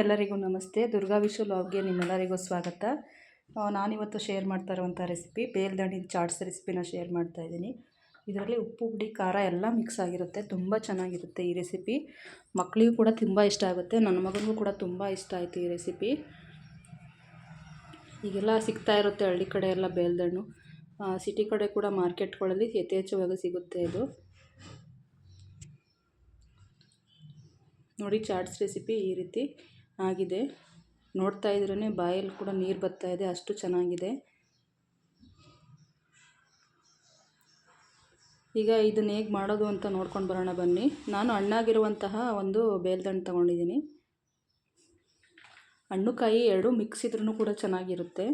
ಎಲ್ಲರಿಗೂ ನಮಸ್ತೆ. ದುರ್ಗಾ ವಿಶು ಲಾಗ್ಗೆ ನಿಮ್ಮೆಲ್ಲರಿಗೂ ಸ್ವಾಗತ. ನಾನಿವತ್ತು ಶೇರ್ ಮಾಡ್ತಾ ಇರುವಂಥ ರೆಸಿಪಿ ಬೇಲ್ದಣ್ಣಿನ ಚಾಟ್ಸ್ ರೆಸಿಪಿನ ಶೇರ್ ಮಾಡ್ತಾ ಇದ್ದೀನಿ. ಇದರಲ್ಲಿ ಉಪ್ಪು, ಹುಡಿ, ಖಾರ ಎಲ್ಲ ಮಿಕ್ಸ್ ಆಗಿರುತ್ತೆ. ತುಂಬ ಚೆನ್ನಾಗಿರುತ್ತೆ ಈ ರೆಸಿಪಿ ಮಕ್ಕಳಿಗೂ ಕೂಡ ತುಂಬ ಇಷ್ಟ ಆಗುತ್ತೆ. ನನ್ನ ಮಗನಿಗೂ ಕೂಡ ತುಂಬ ಇಷ್ಟ ಆಯಿತು ಈ ರೆಸಿಪಿ ಈಗೆಲ್ಲ ಸಿಗ್ತಾ ಇರುತ್ತೆ ಹಳ್ಳಿ ಕಡೆ ಎಲ್ಲ ಬೇಲ್ದಣ್ಣು ಸಿಟಿ ಕಡೆ ಕೂಡ ಮಾರ್ಕೆಟ್ಗಳಲ್ಲಿ ಯಥೇಚ್ಛವಾಗಿ ಸಿಗುತ್ತೆ ಇದು. ನೋಡಿ ಚಾಟ್ಸ್ ರೆಸಿಪಿ ಈ ರೀತಿ. ಆಗಿದೆ. ನೋಡ್ತಾ ಇದ್ರೇ ಬಾಯಲ್ಲಿ ಕೂಡ ನೀರು ಬರ್ತಾ ಇದೆ. ಅಷ್ಟು ಚೆನ್ನಾಗಿದೆ. ಈಗ ಇದನ್ನು ಹೇಗೆ ಮಾಡೋದು ಅಂತ ನೋಡ್ಕೊಂಡು ಬರೋಣ ಬನ್ನಿ. ನಾನು ಹಣ್ಣಾಗಿರುವಂತಹ ಒಂದು ಬೇಲ್ದಣ್ಣು ತೊಗೊಂಡಿದ್ದೀನಿ. ಹಣ್ಣು ಕಾಯಿ ಎರಡು ಮಿಕ್ಸ್ ಇದ್ರೂ ಕೂಡ ಚೆನ್ನಾಗಿರುತ್ತೆ.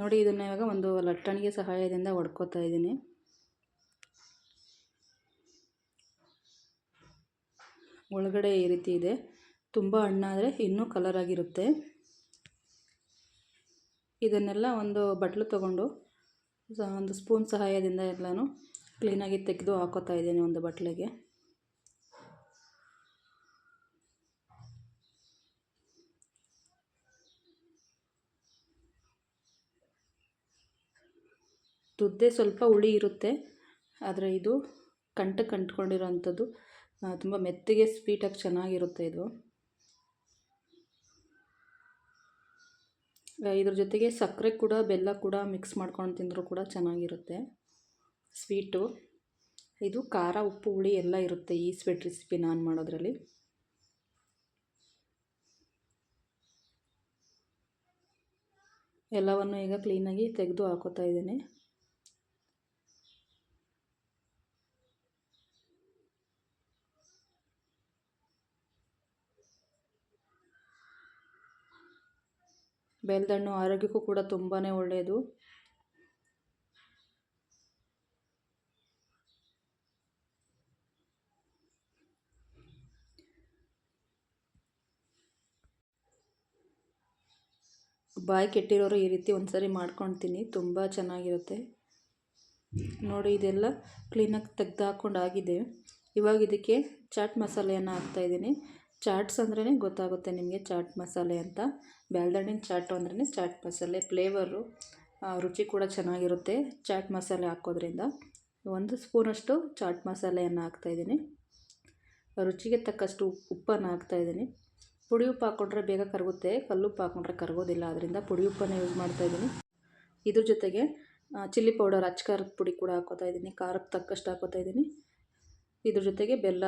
ನೋಡಿ, ಇದನ್ನು ಇವಾಗ ಒಂದು ಲಟ್ಟಣಿಗೆ ಸಹಾಯದಿಂದ ಹೊಡ್ಕೊತಾ ಇದ್ದೀನಿ. ಒಳಗಡೆ ಈ ರೀತಿ ಇದೆ. ತುಂಬ ಹಣ್ಣಾದರೆ ಇನ್ನೂ ಕಲರ್ ಆಗಿರುತ್ತೆ. ಇದನ್ನೆಲ್ಲ ಒಂದು ಬಟ್ಲು ತಗೊಂಡು ಒಂದು ಸ್ಪೂನ್ ಸಹಾಯದಿಂದ ಎಲ್ಲನೂ ಕ್ಲೀನಾಗಿ ತೆಗೆದು ಹಾಕೋತಾ ಇದ್ದೀನಿ ಒಂದು ಬಟ್ಲಿಗೆ. ತುದ್ದೆ ಸ್ವಲ್ಪ ಹುಳಿ ಇರುತ್ತೆ, ಆದರೆ ಇದು ಕಂಟಕ್ಕೆ ಅಂಟ್ಕೊಂಡಿರೋವಂಥದ್ದು ತುಂಬ ಮೆತ್ತಗೆ ಸ್ವೀಟಾಗಿ ಚೆನ್ನಾಗಿರುತ್ತೆ ಇದು. ಇದ್ರ ಜೊತೆಗೆ ಸಕ್ಕರೆ ಕೂಡ, ಬೆಲ್ಲ ಕೂಡ ಮಿಕ್ಸ್ ಮಾಡ್ಕೊಂಡು ತಿಂದರೂ ಕೂಡ ಚೆನ್ನಾಗಿರುತ್ತೆ. ಸ್ವೀಟು ಇದು ಖಾರ, ಉಪ್ಪು, ಹುಳಿ ಎಲ್ಲ ಇರುತ್ತೆ ಈ ಸ್ವೀಟ್ ರೆಸಿಪಿ ನಾನು ಮಾಡೋದ್ರಲ್ಲಿ. ಎಲ್ಲವನ್ನು ಈಗ ಕ್ಲೀನಾಗಿ ತೆಗೆದು ಹಾಕೋತಾ ಇದ್ದೀನಿ. ಬೆಲ್ದಣ್ಣು ಆರೋಗ್ಯಕ್ಕೂ ಕೂಡ ತುಂಬಾ ಒಳ್ಳೆಯದು ಬಾಯಿ ಕೆಟ್ಟಿರೋರು ಈ ರೀತಿ ಒಂದ್ಸರಿ ಮಾಡ್ಕೊಳ್ತೀನಿ ತುಂಬ ಚೆನ್ನಾಗಿರುತ್ತೆ. ನೋಡಿ, ಇದೆಲ್ಲ ಕ್ಲೀನಾಗಿ ತೆಗ್ದು ಹಾಕ್ಕೊಂಡು ಆಗಿದೆ. ಇವಾಗ ಇದಕ್ಕೆ ಚಾಟ್ ಮಸಾಲೆಯನ್ನು ಹಾಕ್ತಾಯಿದ್ದೀನಿ ಚಾಟ್ಸ್ ಅಂದ್ರೇ ಗೊತ್ತಾಗುತ್ತೆ ನಿಮಗೆ ಚಾಟ್ ಮಸಾಲೆ ಅಂತ. ಬ್ಯಾಲ್ದಣ್ಣಿನ ಚಾಟು ಅಂದ್ರೇ ಚಾಟ್ ಮಸಾಲೆ. ಫ್ಲೇವರು ರುಚಿ ಕೂಡ ಚೆನ್ನಾಗಿರುತ್ತೆ ಚಾಟ್ ಮಸಾಲೆ ಹಾಕೋದ್ರಿಂದ. ಒಂದು ಸ್ಪೂನಷ್ಟು ಚಾಟ್ ಮಸಾಲೆಯನ್ನು ಹಾಕ್ತಾಯಿದ್ದೀನಿ ರುಚಿಗೆ ತಕ್ಕಷ್ಟು ಉಪ್ಪು ಉಪ್ಪನ್ನು ಹಾಕ್ತಾಯಿದ್ದೀನಿ ಪುಡಿ ಉಪ್ಪು ಹಾಕ್ಕೊಂಡ್ರೆ ಬೇಗ ಕರಗುತ್ತೆ ಕಲ್ಲುಪ್ಪು ಹಾಕ್ಕೊಂಡ್ರೆ ಕರಗೋದಿಲ್ಲ ಅದರಿಂದ ಪುಡಿ ಉಪ್ಪನ್ನು ಯೂಸ್ ಮಾಡ್ತಾಯಿದ್ದೀನಿ ಇದ್ರ ಜೊತೆಗೆ ಚಿಲ್ಲಿ ಪೌಡರ್ ಅಚ್ಚ ಖಾರದ ಪುಡಿ ಕೂಡ ಹಾಕೋತಾ ಇದ್ದೀನಿ ಖಾರಕ್ಕೆ ತಕ್ಕಷ್ಟು ಹಾಕೋತಾ ಇದ್ದೀನಿ. ಇದ್ರ ಜೊತೆಗೆ ಬೆಲ್ಲ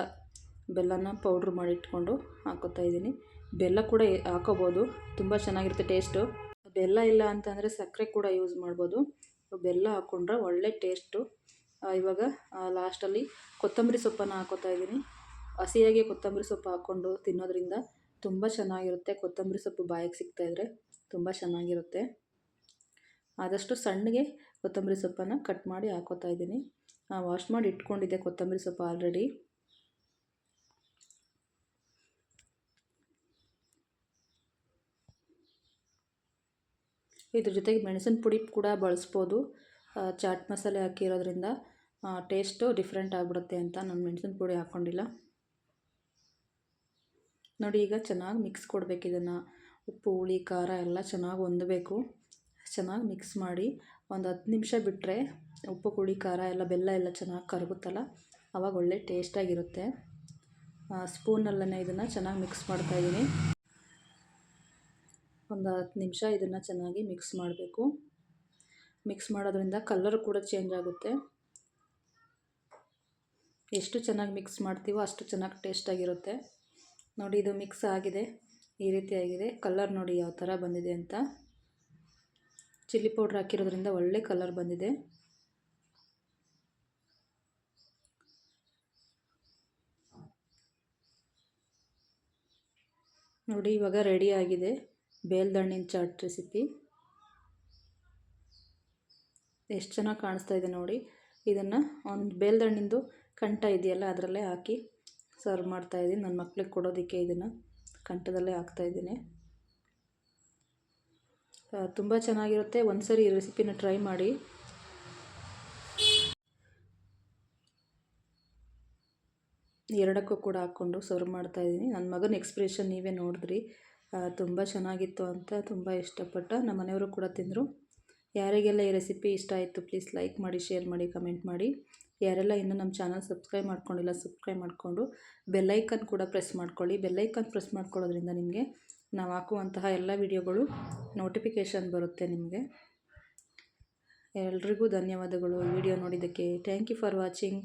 ಬೆಲ್ಲನ ಪೌಡ್ರ್ ಮಾಡಿ ಇಟ್ಕೊಂಡು ಹಾಕೋತಾ ಇದ್ದೀನಿ. ಬೆಲ್ಲ ಕೂಡ ಹಾಕೋಬೋದು. ತುಂಬ ಚೆನ್ನಾಗಿರುತ್ತೆ ಟೇಸ್ಟು. ಬೆಲ್ಲ ಇಲ್ಲ ಅಂತಂದರೆ ಸಕ್ಕರೆ ಕೂಡ ಯೂಸ್ ಮಾಡ್ಬೋದು. ಬೆಲ್ಲ ಹಾಕ್ಕೊಂಡ್ರೆ ಒಳ್ಳೆ ಟೇಸ್ಟು. ಇವಾಗ ಲಾಸ್ಟಲ್ಲಿ ಕೊತ್ತಂಬರಿ ಸೊಪ್ಪನ್ನು ಹಾಕೋತಾ ಇದ್ದೀನಿ. ಹಸಿಯಾಗಿ ಕೊತ್ತಂಬರಿ ಸೊಪ್ಪು ಹಾಕ್ಕೊಂಡು ತಿನ್ನೋದ್ರಿಂದ ತುಂಬ ಚೆನ್ನಾಗಿರುತ್ತೆ. ಕೊತ್ತಂಬರಿ ಸೊಪ್ಪು ಬಾಯಿಗೆ ಸಿಗ್ತಾಯಿದ್ರೆ ತುಂಬ ಚೆನ್ನಾಗಿರುತ್ತೆ. ಆದಷ್ಟು ಸಣ್ಣಗೆ ಕೊತ್ತಂಬರಿ ಸೊಪ್ಪನ್ನು ಕಟ್ ಮಾಡಿ ಹಾಕೋತಾ ಇದ್ದೀನಿ. ವಾಶ್ ಮಾಡಿ ಇಟ್ಕೊಂಡಿದ್ದೆ ಕೊತ್ತಂಬರಿ ಸೊಪ್ಪು ಆಲ್ರೆಡಿ. ಇದ್ರ ಜೊತೆಗೆ ಮೆಣಸಿನ ಪುಡಿ ಕೂಡ ಬಳಸ್ಬೋದು. ಚಾಟ್ ಮಸಾಲೆ ಹಾಕಿರೋದ್ರಿಂದ ಟೇಸ್ಟು ಡಿಫ್ರೆಂಟ್ ಆಗಿಬಿಡುತ್ತೆ ಅಂತ ನಾನು ಮೆಣಸಿನ ಪುಡಿ ಹಾಕ್ಕೊಂಡಿಲ್ಲ ನೋಡಿ, ಈಗ ಚೆನ್ನಾಗಿ ಮಿಕ್ಸ್ ಕೊಡಬೇಕು ಇದನ್ನು. ಉಪ್ಪು, ಹುಳಿ, ಖಾರ ಎಲ್ಲ ಚೆನ್ನಾಗಿ ಹೊಂದಬೇಕು. ಚೆನ್ನಾಗಿ ಮಿಕ್ಸ್ ಮಾಡಿ ಒಂದು ಹತ್ತು ನಿಮಿಷ ಬಿಟ್ಟರೆ ಉಪ್ಪು, ಹುಳಿ, ಖಾರ ಎಲ್ಲ ಬೆಲ್ಲ ಎಲ್ಲ ಚೆನ್ನಾಗಿ ಕರಗುತ್ತಲ್ಲ ಆವಾಗ ಒಳ್ಳೆ ಟೇಸ್ಟಾಗಿರುತ್ತೆ. ಸ್ಪೂನಲ್ಲೇ ಇದನ್ನು ಚೆನ್ನಾಗಿ ಮಿಕ್ಸ್ ಮಾಡ್ತಾಯಿದ್ದೀನಿ ಒಂದು ಹತ್ತು ನಿಮಿಷ ಇದನ್ನು ಚೆನ್ನಾಗಿ ಮಿಕ್ಸ್ ಮಾಡಬೇಕು. ಮಿಕ್ಸ್ ಮಾಡೋದ್ರಿಂದ ಕಲರ್ ಕೂಡ ಚೇಂಜ್ ಆಗುತ್ತೆ. ಎಷ್ಟು ಚೆನ್ನಾಗಿ ಮಿಕ್ಸ್ ಮಾಡ್ತೀವೋ ಅಷ್ಟು ಚೆನ್ನಾಗಿ ಟೇಸ್ಟಾಗಿರುತ್ತೆ ನೋಡಿ, ಇದು ಮಿಕ್ಸ್ ಆಗಿದೆ. ಈ ರೀತಿ ಆಗಿದೆ. ಕಲರ್ ನೋಡಿ ಯಾವ ಥರ ಬಂದಿದೆ ಅಂತ. ಚಿಲ್ಲಿ ಪೌಡ್ರ್ ಹಾಕಿರೋದ್ರಿಂದ ಒಳ್ಳೆ ಕಲರ್ ಬಂದಿದೆ. ನೋಡಿ, ಇವಾಗ ರೆಡಿ ಆಗಿದೆ. ಬೇಲ್ದಣ್ಣಿನ ಚಾಟ್ ರೆಸಿಪಿ. ಎಷ್ಟು ಚೆನ್ನಾಗಿ ಕಾಣಿಸ್ತಾ ಇದೆ ನೋಡಿ. ಇದನ್ನು ಒಂದು ಬೇಲ್ದಣ್ಣಿಂದು ಕಂಠ ಇದೆಯಲ್ಲ, ಅದರಲ್ಲೇ ಹಾಕಿ ಸರ್ವ್ ಮಾಡ್ತಾ ಇದ್ದೀನಿ ನನ್ನ ಮಕ್ಳಿಗೆ ಕೊಡೋದಕ್ಕೆ ಇದನ್ನು ಕಂಠದಲ್ಲೇ ಹಾಕ್ತಾಯಿದ್ದೀನಿ ತುಂಬ ಚೆನ್ನಾಗಿರುತ್ತೆ. ಒಂದ್ಸರಿ ಈ ರೆಸಿಪಿನ ಟ್ರೈ ಮಾಡಿ. ಎರಡಕ್ಕೂ ಕೂಡ ಹಾಕ್ಕೊಂಡು ಸರ್ವ್ ಮಾಡ್ತಾಯಿದ್ದೀನಿ ನನ್ನ ಮಗನ ಎಕ್ಸ್ಪ್ರೆಷನ್ ನೀವೇ ನೋಡಿದ್ರಿ. ತುಂಬ ಚೆನ್ನಾಗಿತ್ತು ಅಂತ ತುಂಬ ಇಷ್ಟಪಟ್ಟ ನಮ್ಮ ಮನೆಯವರು ಕೂಡ ತಿಂದರು. ಯಾರಿಗೆಲ್ಲ ಈ ರೆಸಿಪಿ ಇಷ್ಟ ಆಯಿತು ಪ್ಲೀಸ್ ಲೈಕ್ ಮಾಡಿ ಶೇರ್ ಮಾಡಿ ಕಮೆಂಟ್ ಮಾಡಿ. ಯಾರೆಲ್ಲ ಇನ್ನೂ ನಮ್ಮ ಚಾನಲ್ ಸಬ್ಸ್ಕ್ರೈಬ್ ಮಾಡ್ಕೊಂಡಿಲ್ಲ ಸಬ್ಸ್ಕ್ರೈಬ್ ಮಾಡಿಕೊಂಡು ಬೆಲ್ಲೈಕನ್ ಕೂಡ ಪ್ರೆಸ್ ಮಾಡ್ಕೊಳ್ಳಿ. ಬೆಲ್ಲೈಕನ್ ಪ್ರೆಸ್ ಮಾಡ್ಕೊಳ್ಳೋದ್ರಿಂದ ನಿಮಗೆ ನಾವು ಹಾಕುವಂತಹ ಎಲ್ಲ ವಿಡಿಯೋಗಳು ನೋಟಿಫಿಕೇಷನ್ ಬರುತ್ತೆ ನಿಮಗೆ. ಎಲ್ರಿಗೂ ಧನ್ಯವಾದಗಳು ವಿಡಿಯೋ ನೋಡಿದ್ದಕ್ಕೆ. Thank you for watching